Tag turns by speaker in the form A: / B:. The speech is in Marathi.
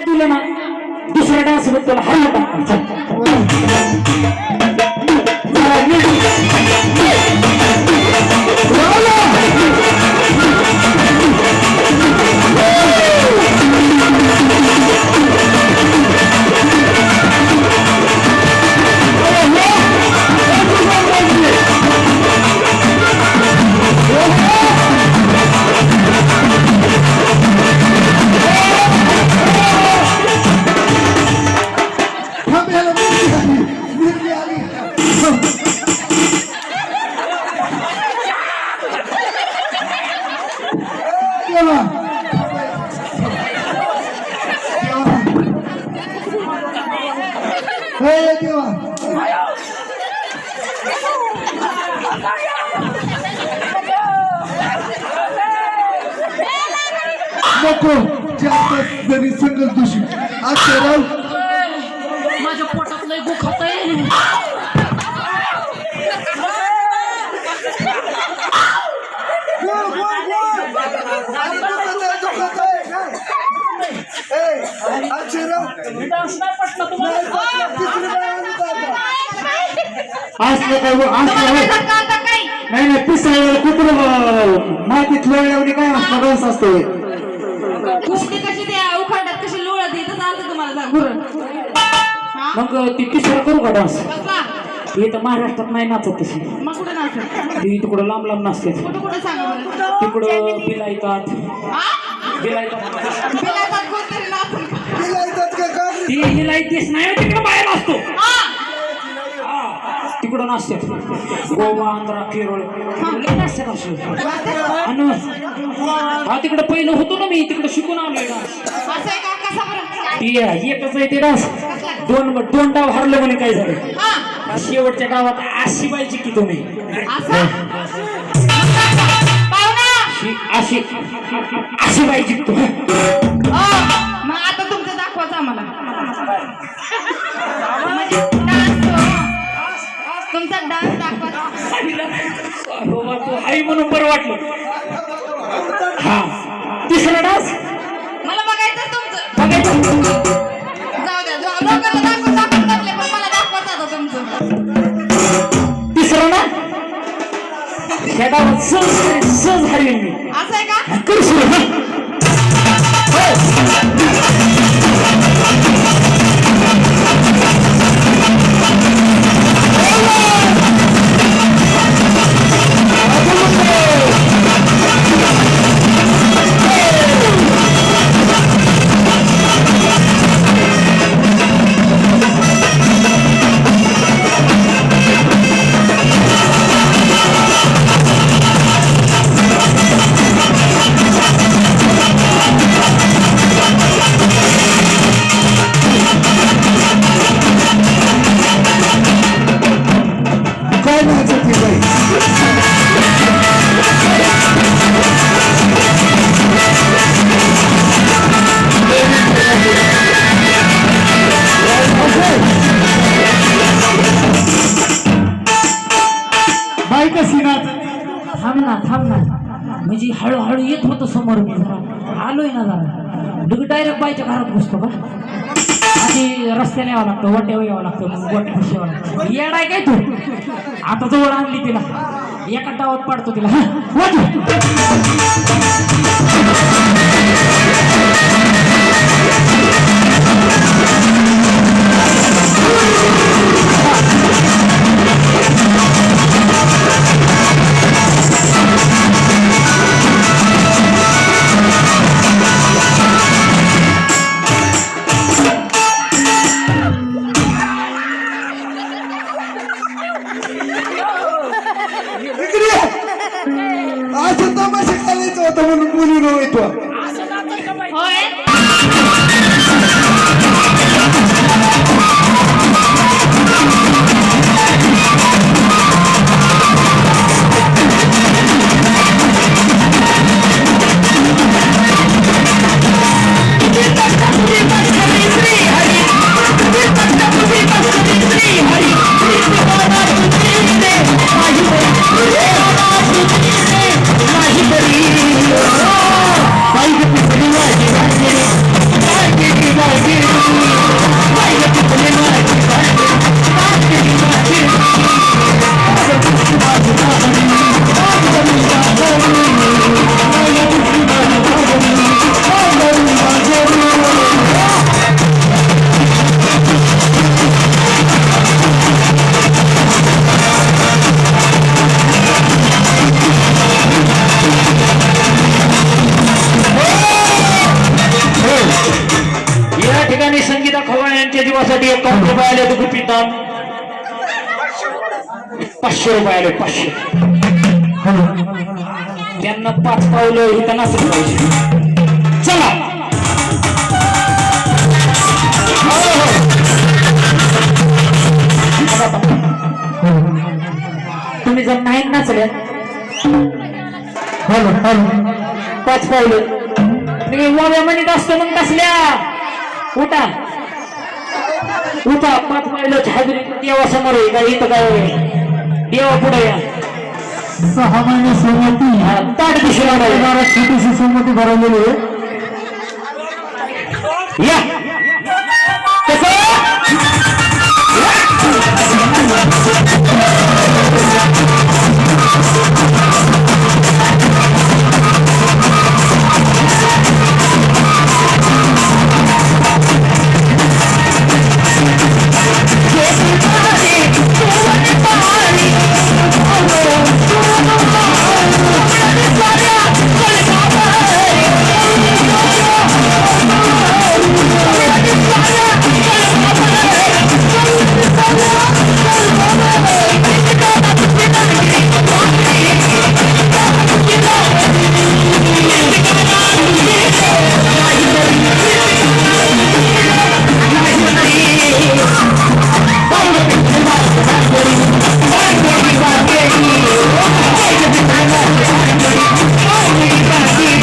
A: दिलं ना दुसऱ्या डान्समध्ये तुला हल्ला
B: देवा हे देवा नको चार जरी संघच दोषी आज राव
A: माझ्या पोटात लय दुखत आहे नाही. नाही नाही तिसऱ्या कुत्र मातीत लोळल्यावर काय असतो?
C: कशी त्या कशी तुम्हाला हा
A: मग ती तिसरा करू का डान्स? महाराष्ट्रात नाही नाचत तशी.
C: नाचत?
A: ती तिकडं लांब लांब
C: बरं.
A: तिकडं बिलायतात बिलायतात ती हिलायतीस नाही तिकडं बाहेर असतो. तिकडं नसते. गोवा आंध्रा केरळ. आणि हा तिकडं पहिलं होतो ना मी तिकडं शिकून आलोय ती एकच आहे ते डान्स. दोन दोन डाव हरलं म्हणे काय झालं?
C: हा.
A: शेवटच्या डावात अशी पाहिजे की तुम्ही. अशी अशी अशी पाहिजे
C: म्हणजे. तुमचा डान्स दाखवा.
A: बाबा तू आई म्हणून बरं वाटलं. हा. तिसरा डान्स
C: मला बघायचं तुमचं.
A: बघायचं.
C: जाऊ द्या जाऊ. लोकांना दाखवून दाखवून लागले पण मला दाखवाच आता तुमचं?
A: तिसरा ना? ह्या डावात सहज सहज हरवेन मी.
C: असं आहे का?
A: ना थांब ना. म्हणजे हळूहळू येत होतो समोर मी जरा. आलोय ना जरा. डग डायरेक्ट बायच्या घरात घुसतो का? आधी रस्त्याने यावं लागतं वाट्यावर यावं लागतं मग वाट्यापाशी यावं लागतं. येडाय काय तू? आता जवळ आणली तिला. एका डावात पाडतो तिला. वाट.
D: पाचशे रुपये आले पाचशे. त्यांना पाच पावलं इथं नसलं पाहिजे चला.
A: तुम्ही जर नाही नाचल्या
E: हॅलो
A: पाच पावलं. तुम्ही वाव्या म्हणत असतो मग कसल्या? उठा. उठा पाच पावलं हजरी देवा समोर आहे का इथं काय देवा पुढे या
E: सहा महिने सहमती
A: हा, ताट